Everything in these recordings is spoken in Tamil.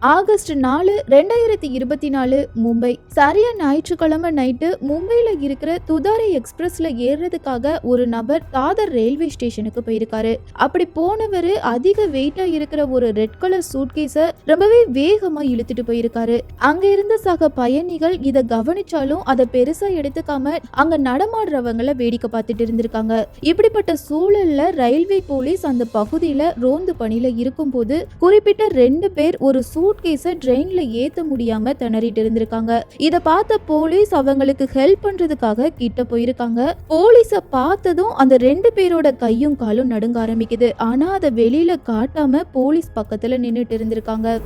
August நாலு ரெண்டாயிரத்தி இருபத்தி நாலு மும்பை. சரியா ஞாயிற்றுக்கிழமை நைட்டு மும்பையில இருக்கிற துதாரி எக்ஸ்பிரஸ்ல ஏறுறதுக்காக ஒரு நபர் தாதர் ரயில்வே ஸ்டேஷனுக்கு போயிருக்காரு. அப்படி போனவர் அதிக வெயிட்டா இருக்கிற ஒரு ரெட் கலர் சூட்கேஸ ரொம்பவே வேகமா இழுத்துட்டு போயிருக்காரு. அங்க இருந்த சக பயணிகள் இத கவனிச்சாலும் அதை பெருசா எடுத்துக்காம அங்க நடமாடுறவங்கள வேடிக்கை பார்த்துட்டு இருந்திருக்காங்க. இப்படிப்பட்ட சூழல்ல ரயில்வே போலீஸ் அந்த பகுதியில ரோந்து பணியில இருக்கும்போது குறிப்பிட்ட ரெண்டு பேர் ஒரு சூழ் கேஸ ட்ரெயின்ல ஏத்த முடியாம திணறிட்டு இருந்திருக்காங்க. இத பார்த்த போலீஸ் அவங்களுக்கு ஹெல்ப் பண்றதுக்காக கிட்ட போயிருக்காங்க. போலீஸ பார்த்ததும் அந்த ரெண்டு பேரோட கையும் காலும் நடுங்க ஆரம்பிக்குது. ஆனா அதை வெளியில காட்டாம போலீஸ் பக்கத்துல நின்னுட்டு இருந்திருக்காங்க.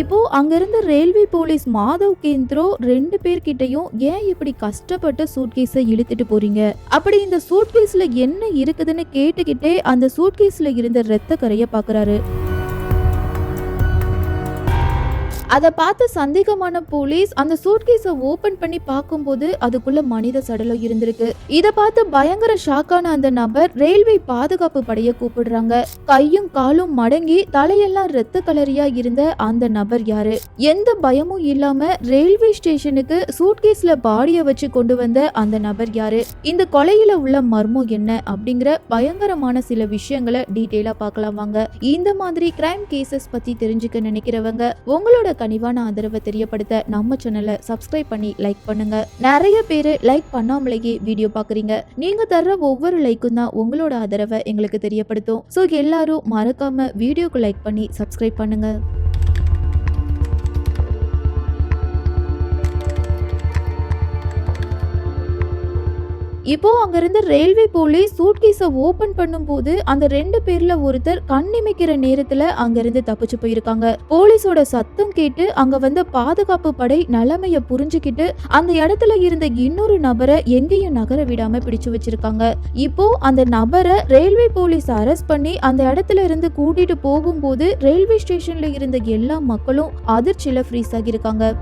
இப்போ அங்கிருந்த ரயில்வே போலீஸ் மாதவ் கேந்திரோ ரெண்டு பேர்கிட்டயும் ஏன் இப்படி கஷ்டப்பட்டு சூட்கேஸை இழுத்துட்டு போறீங்க? அப்படி இந்த சூட்கேஸ்ல என்ன இருக்குதுன்னு கேட்டுக்கிட்டே அந்த சூட்கேஸ்ல இருந்த ரத்த கரைய பாக்குறாரு அதை பார்த்து சந்தேகமான போலீஸ் அந்த சூட்கேஸை ஓபன் பண்ணி பார்க்கும்போது அதுக்குள்ள மனித சடலம் இருந்திருக்கு. இதை பார்த்து பயங்கர ஷாக்கான அந்த நபர் ரயில்வே பாதுகாப்பு படைய கூப்பிடுறாங்க. கையும் காலும் மடங்கி தலையெல்லாம் ரத்த கலரியா இருந்த அந்த நபர் யாரு? எந்த பயமும் இல்லாம ரயில்வே ஸ்டேஷனுக்கு சூட்கேஸ்ல பாடிய வச்சு கொண்டு வந்த அந்த நபர் யாரு? இந்த கொலையில உள்ள மர்மம் என்ன? அப்படிங்கிற பயங்கரமான சில விஷயங்களை டீட்டெயிலா பார்க்கலாம் வாங்க. இந்த மாதிரி கிரைம் கேசஸ் பத்தி தெரிஞ்சுக்க நினைக்கிறவங்க உங்களோட கனிவான ஆதரவை தெரியப்படுத்த நம்ம சேனலை சப்ஸ்கிரைப் பண்ணி லைக் பண்ணுங்க. நிறைய பேர் லைக் பண்ணாமலேயே வீடியோ பாக்குறீங்க நீங்க தர்ற ஒவ்வொரு லைக்கும் தான் உங்களோட ஆதரவை எங்களுக்கு தெரியப்படுத்தும். ஸோ எல்லாரும் மறக்காம வீடியோக்கு லைக் பண்ணி சப்ஸ்கிரைப் பண்ணுங்க. இப்போ அங்கிருந்து ரயில்வே போலீஸ் சூட்கேஸை ஓபன் பண்ணும்போது அந்த ரெண்டு பேர்ல ஒருத்தர் கண்ணிமைக்கிற நேரத்துல அங்கிருந்து தப்பிச்சு போயிருக்காங்க. போலீஸோட சத்தம் கேட்டு அங்க வந்த பாதுகாப்பு படை நிலைமைய புரிஞ்சுக்கிட்டு அந்த இடத்துல இருந்த இன்னொரு நபரை எங்கேயும் நகர விடாம பிடிச்சு வச்சிருக்காங்க. இப்போ அந்த நபரை ரயில்வே போலீஸ் அரெஸ்ட் பண்ணி அந்த இடத்துல இருந்து கூட்டிட்டு போகும்போது ரயில்வே ஸ்டேஷன்ல இருந்த எல்லா மக்களும் அதிர்ச்சியில ஃப்ரீஸ் ஆகியிருக்காங்க.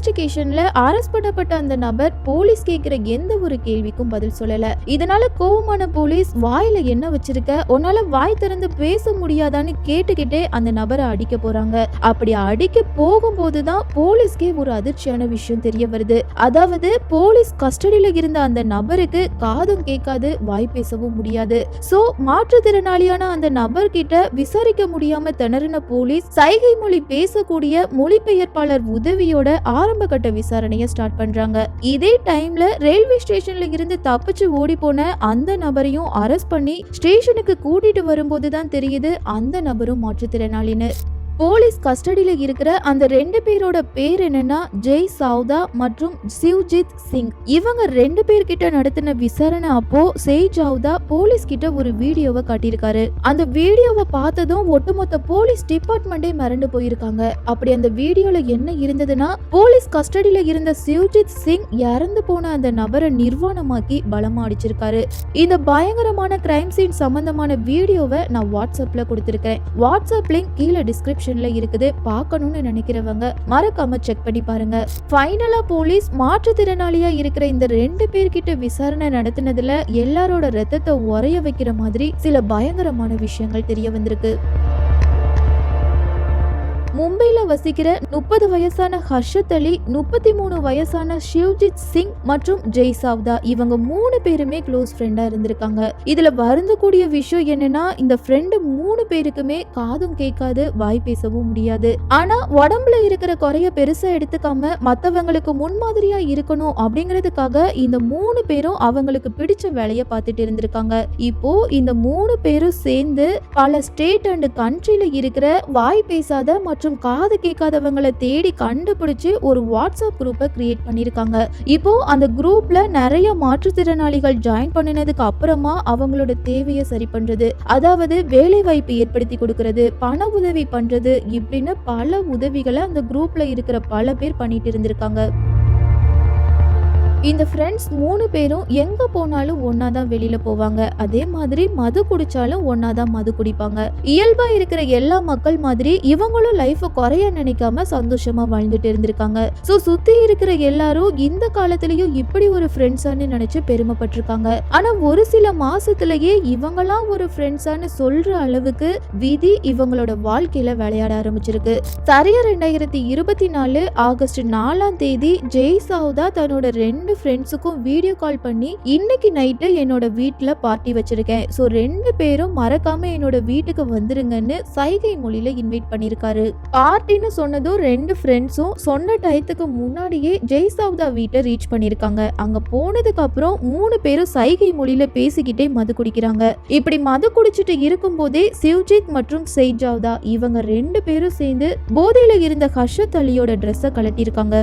இன்வெஸ்டிகேஷன்ல அரெஸ்ட் பண்ணப்பட்ட அந்த நபர் போலீஸ் கேக்குற எந்த ஒரு கேள்விக்கும் பதில் சொல்லல. இதனால கோவமான போலீஸ் வாயில என்ன வச்சிருக்க? உன்னால வாய் திறந்து பேச முடியாதான்னு கேட்டுக்கிட்டே அந்த நபரை அடிக்க போறாங்க. அப்படி அடிக்க போகும்போது தான் போலீஸ்க்கே ஒரு அதிர்ச்சியான விஷயம் தெரிய வருது. அதாவது போலீஸ் கஸ்டடியில இருந்த அந்த நபருக்கு காதும் கேட்காது வாய் பேசவும் முடியாது. சோ மாற்றுத்திறனாளியான அந்த நபர் கிட்ட விசாரிக்க முடியாம திணறின போலீஸ் சைகை மொழி பேசக்கூடிய மொழிபெயர்ப்பாளர் உதவியோட ஆரம்ப கட்ட விசாரணையை ஸ்டார்ட் பண்றாங்க. இதே டைம்ல ரயில்வே ஸ்டேஷன்ல இருந்து தப்பிச்சு ஓடி போன அந்த நபரையும் அரெஸ்ட் பண்ணி ஸ்டேஷனுக்கு கூட்டிட்டு வரும்போது தான் தெரியுது அந்த நபரும் மாற்றுத்திறனாளின்னு. போலீஸ் கஸ்டடியில் இருக்கிற அந்த ரெண்டு பேரோட பேர் என்னன்னா ஜெய் சாவ்தா மற்றும் சிவ்ஜித் சிங். இவங்க ரெண்டு பேர்கிட்ட நடத்தின விசாரணை அப்போ செய் ஜாவ்தா போலீஸ் கிட்ட ஒரு வீடியோவை காட்டியிருக்காரு. அந்த வீடியோவை பார்த்ததும் ஒட்டுமொத்த போலீஸ் டிபார்ட்மெண்டே மறந்து போயிருக்காங்க. அப்படி அந்த வீடியோல என்ன இருந்ததுன்னா போலீஸ் கஸ்டடியில இருந்த சிவ்ஜித் சிங் இறந்து போன அந்த நபரை நிர்வாணமாக்கி பலமா அடிச்சிருக்காரு. இந்த பயங்கரமான கிரைம் சீன் சம்பந்தமான வீடியோவை நான் வாட்ஸ்அப்ல கொடுத்திருக்கேன் வாட்ஸ்அப் லிங்க் கீழே டிஸ்கிரிப்ஷன்ல இருக்குது. பார்க்கணும்னு நினைக்கிறவங்க மறக்காம செக் பண்ணி பாருங்க. ஃபைனலா போலீஸ் மாற்றுத்திறனாளியா இருக்கிற இந்த ரெண்டு பேர்கிட்ட விசாரணை நடத்தினதுல எல்லாரோட ரத்தத்தை உரைய வைக்கிற மாதிரி சில பயங்கரமான விஷயங்கள் தெரிய வந்திருக்கு. மும்பையில வசிக்கிற முப்பது வயசான ஹர்ஷத் அலி முப்பத்தி மூணு வயசான ஷிவ்ஜித் சிங் மற்றும் ஜெய் சாவ்தா இவங்க மூணு பேருமே க்ளோஸ் ஃப்ரெண்டா இருந்திருக்காங்க. இதுல வருந்தக்கூடிய விஷயம் என்னன்னா இந்த ஃப்ரெண்டு மூணு பேருக்குமே காதும் கேட்காது வாய் பேசவும் முடியாது. ஆனா உடம்புல இருக்கிற குறைய பெருசா எடுத்துக்காம மத்தவங்களுக்கு முன்மாதிரியா இருக்கணும் அப்படிங்கிறதுக்காக இந்த மூணு பேரும் அவங்களுக்கு பிடிச்ச வேலையை பார்த்துட்டு இருந்திருக்காங்க. இப்போ இந்த மூணு பேரும் சேர்ந்து பல ஸ்டேட் அண்ட் கண்ட்ரில இருக்கிற வாய் பேசாத மற்றும் மற்றும் காது கேட்காதவங்களை தேடி கண்டுபிடிச்சு ஒரு வாட்ஸ்அப் குரூப்பை கிரியேட் பண்ணியிருக்காங்க. இப்போ அந்த குரூப்ல நிறைய மாற்றுத்திறனாளிகள் ஜாயின் பண்ணினதுக்கு அப்புறமா அவங்களோட தேவையை சரி பண்றது அதாவது வேலை வாய்ப்பு ஏற்படுத்தி கொடுக்கறது பண உதவி பண்றது இப்படின்னு பல உதவிகளை அந்த குரூப்ல இருக்கிற பல பேர் பண்ணிட்டு இருந்திருக்காங்க. இந்த ஃப்ரெண்ட்ஸ் மூணு பேரும் எங்க போனாலும் ஒன்னா தான் வெளியில போவாங்க. அதே மாதிரி மது குடிச்சாலும் ஒன்னா தான் மது குடிப்பாங்க. இயல்பா இருக்கிற எல்லா மக்கள் மாதிரி இவங்களும் லைஃப குறைய நினைக்காம சந்தோஷமா வாழ்ந்துட்டு இருந்திருக்காங்க. சோ சுத்தி இருக்கிற எல்லாரும் இந்த காலத்திலயும் இப்படி ஒரு ஃப்ரெண்ட்ஸான்னு நினைச்சு பெருமைப்பட்டிருக்காங்க. ஆனா ஒரு சில மாசத்திலேயே இவங்களாம் ஒரு ஃப்ரெண்ட்ஸான்னு சொல்ற அளவுக்கு விதி இவங்களோட வாழ்க்கையில விளையாட ஆரம்பிச்சிருக்கு. சரியா ரெண்டாயிரத்தி இருபத்தி நாலு ஆகஸ்ட் நாலாம் தேதி ஜெய் சவுதா தன்னோட ரெண்டு ஃப்ரெண்ட்ஸுக்கும் வீடியோ கால் பண்ணி இன்னைக்கு நைட்டு என்னோட வீட்டில் பார்ட்டி வச்சிருக்கேன். ஸோ ரெண்டு பேரும் மறக்காம என்னோட வீட்டுக்கு வந்துருங்கன்னு சைகை மொழியில இன்வைட் பண்ணியிருக்காரு பார்ட்டின்னு சொன்னதும் ரெண்டு ஃப்ரெண்ட்ஸும் சொன்ன டயத்துக்கு முன்னாடியே ஜெய் சவுதா வீட்டை ரீச் பண்ணியிருக்காங்க அங்க போனதுக்கு அப்புறம் மூணு பேரும் சைகை மொழியில பேசிக்கிட்டே மது குடிக்கிறாங்க. இப்படி மது குடிச்சிட்டு இருக்கும்போதே சிவ்ஜித் மற்றும் செய்ஜாவ்தா இவங்க ரெண்டு பேரும் சேர்ந்து போதையில இருந்த ஹர்ஷத் அலியோட ட்ரெஸ்ஸை கலட்டியிருக்காங்க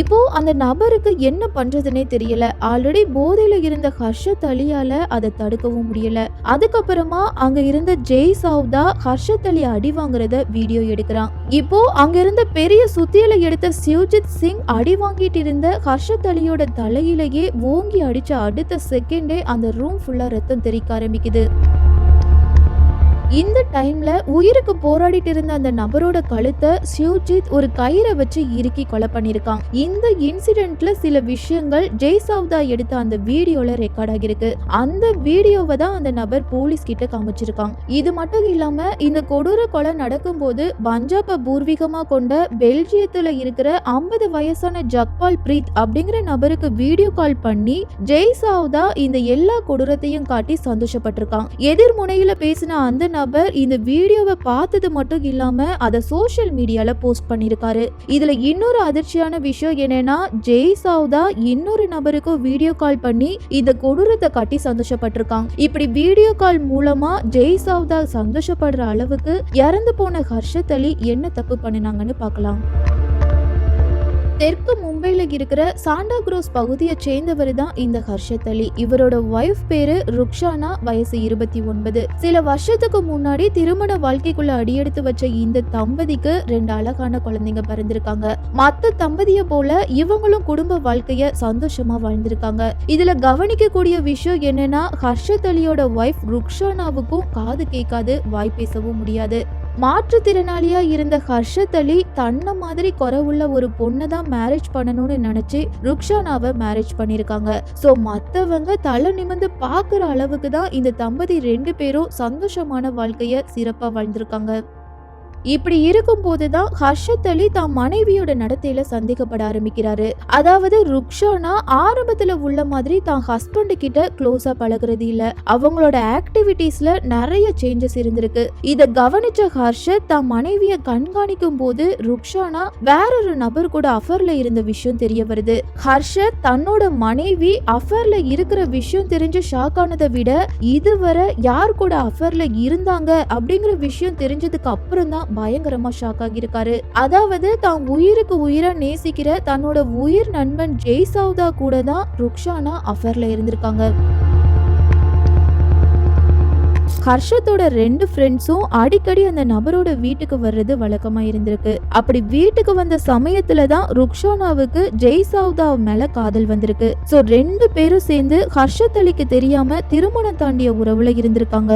இப்போ அந்த நபருக்கு என்ன பண்றதுனே தெரியல. ஆல்ரெடி போதையில இருந்த ஹர்ஷத் அலியால அதை தடுக்கவும் முடியல. அதுக்கப்புறமா அங்க இருந்த ஜெய் சவுதா ஹர்ஷத் அலி அடி வாங்குறத வீடியோ எடுக்கிறான். இப்போ அங்க இருந்த பெரிய சுத்தியலை எடுத்த சிவ்ஜித் சிங் அடி வாங்கிட்டு இருந்த ஹர்ஷத் அலியோட தலையிலேயே ஓங்கி அடிச்ச அடுத்த செகண்டே அந்த ரூம் ஃபுல்லா ரத்தம் தெறிக்க ஆரம்பிக்குது. இந்த டைம்ல உயிருக்கு போராடிட்டு இருந்த அந்த நபரோட கழுத்தை சிவ்ஜித் ஒரு கயிறை வச்சு இறுக்கி கொலை பண்ணிருக்கான் இந்த இன்சிடென்ட்ல சில விஷயங்கள் ஜெய் சவுதா எடுத்த அந்த வீடியோல ரெக்கார்ட் ஆகிருக்கு அந்த வீடியோவை தான் அந்த நபர் போலீஸ் கிட்ட காமிச்சிருக்கான். இது மட்டும் இல்லாம இந்த கொடூர கொலை நடக்கும்போது பஞ்சாப பூர்வீகமா கொண்ட பெல்ஜியத்துல இருக்கிற ஐம்பது வயசான ஜக்பால் பிரீத் அப்படிங்கிற நபருக்கு வீடியோ கால் பண்ணி ஜெய் சவுதா இந்த எல்லா கொடூரத்தையும் காட்டி சந்தோஷப்பட்டிருக்கான். எதிர்முனையில பேசின அந்த நபர் இந்த வீடியோவை பார்த்தது மட்டும் இல்லாம அதை சோஷியல் மீடியால போஸ்ட் பண்ணிருக்காரு. இதுல இன்னொரு அதிர்ச்சியான விஷயம் என்னன்னா ஜெய் சவுதா இன்னொரு நபருக்கும் வீடியோ கால் பண்ணி இந்த கொடூரத்தை காட்டி சந்தோஷப்பட்டிருக்கான். இப்படி வீடியோ கால் மூலமா ஜெய் சவுதா சந்தோஷப்படுற அளவுக்கு இறந்து போன ஹர்ஷத் அலி என்ன தப்பு பண்ணினாங்கன்னு பார்க்கலாம். தெற்கு மும்பையில் இருக்கிற சாண்டா குரோஸ் பகுதியை சேர்ந்தவர் தான் இந்த ஹர்ஷத் அலி. இவரோட ஒய்ஃப் பேரு ருக்ஷானா வயசு இருபத்தி ஒன்பது. சில வருஷத்துக்கு முன்னாடி திருமண வாழ்க்கைக்குள்ள அடியெடுத்து வச்ச இந்த தம்பதிக்கு ரெண்டு அழகான குழந்தைங்க பிறந்திருக்காங்க. மத்த தம்பதிய போல இவங்களும் குடும்ப வாழ்க்கைய சந்தோஷமா வாழ்ந்திருக்காங்க. இதுல கவனிக்கக்கூடிய விஷயம் என்னன்னா ஹர்ஷத் அலியோட ஒய்ஃப் ருக்ஷானாவுக்கும் காது கேட்காது வாய் பேசவும் முடியாது. மாற்றுத்திறனாளியா இருந்த ஹர்ஷத் அலி தன்னை மாதிரி குறவுள்ள ஒரு பொண்ணை தான் மேரேஜ் பண்ணணும்னு நினைச்சு ருக்ஷானாவை மேரேஜ் பண்ணிருக்காங்க ஸோ மற்றவங்க தலை நிமிர்ந்து பார்க்குற அளவுக்கு தான் இந்த தம்பதி ரெண்டு பேரும் சந்தோஷமான வாழ்க்கையை சிறப்பாக வாழ்ந்திருக்காங்க. இப்படி இருக்கும்போது தான் ஹர்ஷத் அலி தான் மனைவியோட நடத்தையில சந்தேகப்பட ஆரம்பிக்கிறாரு. அதாவது ருக்ஷானா ஆரம்பத்துல உள்ள மாதிரி தான் ஹஸ்பண்ட் கிட்ட க்ளோஸா பழகுறது இல்ல. அவங்களோட ஆக்டிவிட்டிஸ்ல நிறைய சேஞ்சஸ் இருந்திருக்கு. இத கவனிச்ச ஹர்ஷத் தான் மனைவிய கண்காணிக்கும் போது ருக்ஷானா வேறொரு நபர் கூட அஃபர்ல இருந்த விஷயம் தெரிய வருது. ஹர்ஷத் தன்னோட மனைவி அஃபர்ல இருக்கிற விஷயம் தெரிஞ்சு ஷாக் ஆனதை விட இதுவரை யார் கூட அஃபர்ல இருந்தாங்க அப்படிங்கிற விஷயம் தெரிஞ்சதுக்கு அப்புறம் தான் பயங்கரமா ஷாக் ஆகியிருக்காரு. அதாவது தான் உயிருக்கு உயிரா நேசிக்கிற தன்னோட உயிர் நண்பன் ஜெய் சவுதா கூட தான் ருக்ஷானா அஃபர்ல இருந்திருக்காங்க. ஹர்ஷத்தோட ரெண்டு ஃப்ரெண்ட்ஸும் அடிக்கடி அந்த நபரோட வீட்டுக்கு வர்றது வழக்கமா இருந்திருக்கு. அப்படி வீட்டுக்கு வந்த சமயத்துல தான் ருக்ஷானாவுக்கு ஜெய் சவுதா மேல காதல் வந்திருக்கு. சோ ரெண்டு பேரும் சேர்ந்து ஹர்ஷத் அலிக்கு தெரியாம திருமணம் தாண்டிய உறவுல இருந்திருக்காங்க.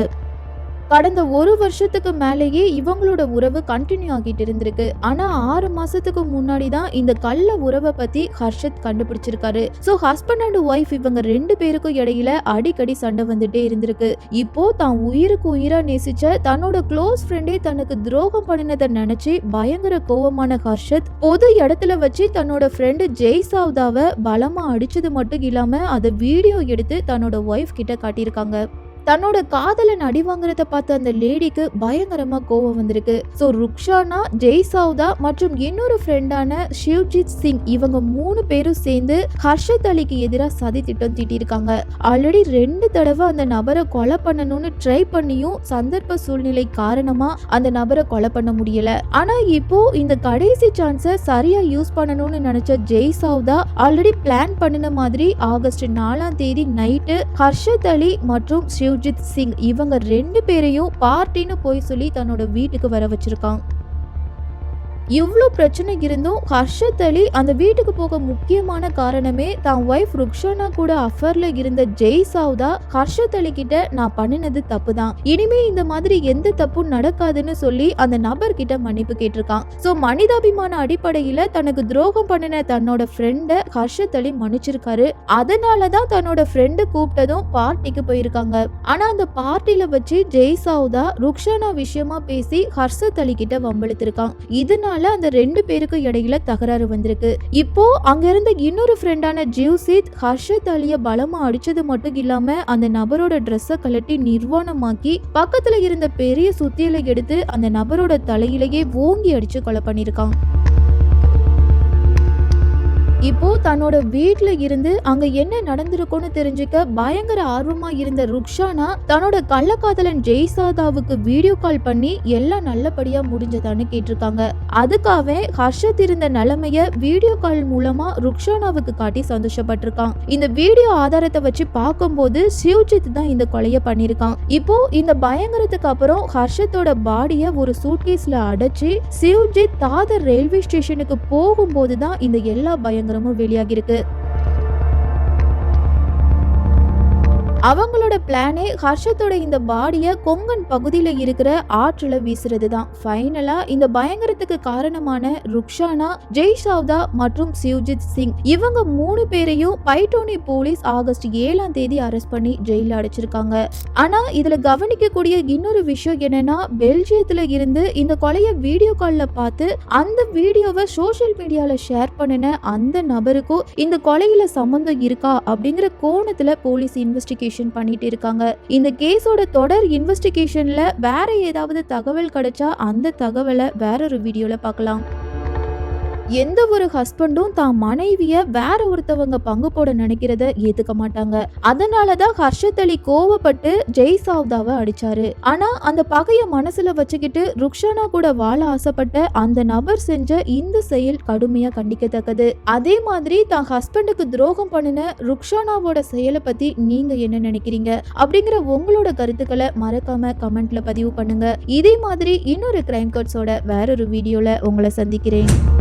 கடந்த ஒரு வருஷத்துக்கு மேலேயே இவங்களோட உறவு கண்டினியூ ஆகிட்டு இருந்திருக்கு. ஆனா ஆறு மாசத்துக்கு முன்னாடி தான் இந்த கள்ள உறவை பத்தி ஹர்ஷத் கண்டுபிடிச்சிருக்காரு. சோ ஹஸ்பண்ட் அண்ட் ஒய்ஃப் இவங்க ரெண்டு பேருக்கும் இடையில அடிக்கடி சண்டை வந்துட்டே இருந்திருக்கு. இப்போ தான் உயிருக்கு உயிரா நேசிச்ச தன்னோட க்ளோஸ் ஃப்ரெண்டே தனக்கு துரோகம் பண்ணினதை நினைச்சு பயங்கர கோவமான ஹர்ஷத் பொது இடத்துல வச்சு தன்னோட ஃப்ரெண்டு ஜெய் சாவ்தாவை பலமா அடிச்சது மட்டும் இல்லாம அதை வீடியோ எடுத்து தன்னோட ஒய்ஃப் கிட்ட காட்டியிருக்காங்க. தன்னோட காதலன் அடி வாங்குறத பார்த்த அந்த லேடிக்கு பயங்கரமா கோவம் வந்திருக்கு. ஸோ ருக்ஷானா ஜெய் சவுதா மற்றும் இன்னொரு ஃப்ரெண்டான ஷிவ்ஜித் சிங் இவங்க மூணு பேரும் சேர்ந்து ஹர்ஷத் அலிக்கு எதிராக சதி திட்டம் தீட்டியிருக்காங்க. ஆல்ரெடி ரெண்டு தடவை அந்த நபரை கொலை பண்ணணும்னு ட்ரை பண்ணியும் சந்தர்ப்ப சூழ்நிலை காரணமா அந்த நபரை கொலை பண்ண முடியல. ஆனா இப்போ இந்த கடைசி சான்ஸை சரியா யூஸ் பண்ணணும்னு நினைச்ச ஜெய் சவுதா ஆல்ரெடி பிளான் பண்ணின மாதிரி ஆகஸ்ட் நாலாம் தேதி நைட்டு ஹர்ஷத் அலி மற்றும் ஷிவ் ஷிவ்ஜித் சிங் இவங்க ரெண்டு பேரையும் பார்ட்டின்னு போய் சொல்லி தன்னோட வீட்டுக்கு வர வச்சிருக்கான். இவ்வளோ பிரச்சனை இருந்தும் ஹர்ஷத் அலி அந்த வீட்டுக்கு போக முக்கியமான காரணமே தான் ஒய்ஃப் ருக்ஷானா கூட அஃபர்ல இருந்த ஜெய் சாவ்தா ஹர்ஷத் அலி கிட்ட நான் பண்ணினது தப்பு தான் இனிமே இந்த மாதிரி எந்த தப்பும் நடக்காதுன்னு சொல்லி அந்த நபர் கிட்ட மன்னிப்பு கேட்டிருக்கான். ஸோ மனிதாபிமான அடிப்படையில தனக்கு துரோகம் பண்ணின தன்னோட ஃப்ரெண்ட ஹர்ஷத் அலி மன்னிச்சிருக்காரு. அதனாலதான் தன்னோட ஃப்ரெண்டு கூப்பிட்டதும் பார்ட்டிக்கு போயிருக்காங்க. ஆனா அந்த பார்ட்டில வச்சு ஜெய் சாவ்தா ருக்ஷானா விஷயமா பேசி ஹர்ஷத் அலி கிட்ட வம்பெழுத்திருக்கான் இதனால அந்த ரெண்டு பேருக்கு இடையில தகராறு வந்திருக்கு. இப்போ அங்க இருந்த இன்னொரு ஃப்ரெண்டான ஜியூசித் ஹர்ஷத் அலிய பலமா அடிச்சது மட்டும் இல்லாம அந்த நபரோட ட்ரெஸ்ஸை கழட்டி நிர்வாணமாக்கி பக்கத்துல இருந்த பெரிய சுத்தியலை எடுத்து அந்த நபரோட தலையிலேயே ஓங்கி அடிச்சு கொலை பண்ணிருக்கான் இப்போ தன்னோட வீட்ல இருந்து அங்க என்ன நடந்திருக்கும்னு தெரிஞ்சுக்க பயங்கர ஆர்வமா இருந்த ருக்ஷானா தன்னோட கள்ளக்காதலன் ஜெய்சாதாவுக்கு வீடியோ கால் பண்ணி எல்லாம் நல்லபடியா முடிஞ்சதான்னு கேட்டிருக்காங்க. அதுக்காக ஹர்ஷத் இருந்த நிலைமைய வீடியோ கால் மூலமா ருக்ஷானாவுக்கு காட்டி சந்தோஷப்பட்டிருக்கான். இந்த வீடியோ ஆதாரத்தை வச்சு பார்க்கும்போது சிவ்ஜித் தான் இந்த கொலைய பண்ணிருக்கான் இப்போ இந்த பயங்கரத்துக்கு அப்புறம் ஹர்ஷத்தோட பாடிய ஒரு சூட்கேஸ்ல அடைச்சு சிவ்ஜித் தாதர் ரயில்வே ஸ்டேஷனுக்கு போகும்போது தான் இந்த எல்லா பயங்கரமும் வெளியாகிருக்கு அவங்களோட பிளானே ஹர்ஷத்தோட இந்த பாடியை கொங்கன் பகுதியில் இருக்கிற ஆற்றில் வீசுறது தான் ஃபைனலாக இந்த பயங்கரத்துக்கு காரணமான ருக்ஷானா ஜெய் சவுதா மற்றும் சிவ்ஜித் சிங் இவங்க மூணு பேரையும் பைட்டோனி போலீஸ் ஆகஸ்ட் ஏழாம் தேதி அரெஸ்ட் பண்ணி ஜெயிலில் அடைச்சிருக்காங்க. ஆனா இதுல கவனிக்கக்கூடிய இன்னொரு விஷயம் என்னன்னா பெல்ஜியத்துல இருந்து இந்த கொலையை வீடியோ காலில் பார்த்து அந்த வீடியோவை சோஷியல் மீடியாவில் ஷேர் பண்ணின அந்த நபருக்கும் இந்த கொலையில் சம்மந்தம் இருக்கா அப்படிங்கிற கோணத்தில் போலீஸ் இன்வெஸ்டிகேஷன் பண்ணிட்டு இருக்காங்க. இந்த கேஸோட தொடர் இன்வெஸ்டிகேஷன்ல வேற ஏதாவது தகவல் கிடைச்சா அந்த தகவலை வேற ஒரு வீடியோல பார்க்கலாம். எந்த ஒரு ஹஸ்பண்டும் தான் மனைவிய வேற ஒருத்தவங்க பங்கு போட நினைக்கிறத ஏத்துக்க மாட்டாங்க. அதனாலதான் ஹர்ஷத் அலி கோவப்பட்டு ஜெய் சாவ்தாவை அடிச்சாரு. ஆனா அந்த பகைய மனசுல வச்சுக்கிட்டு ருக்ஷானா கூட வாழ ஆசைப்பட்ட அந்த நபர் செஞ்ச இந்த செயல் கடுமையா கண்டிக்கத்தக்கது. அதே மாதிரி தான் ஹஸ்பண்டுக்கு துரோகம் பண்ணின ருக்ஷானாவோட செயலை பத்தி நீங்க என்ன நினைக்கிறீங்க? அப்படிங்கிற உங்களோட கருத்துக்களை மறக்காம கமெண்ட்ல பதிவு பண்ணுங்க. இதே மாதிரி இன்னொரு கிரைம் கட்ஸோட வேறொரு வீடியோல உங்களை சந்திக்கிறேன்.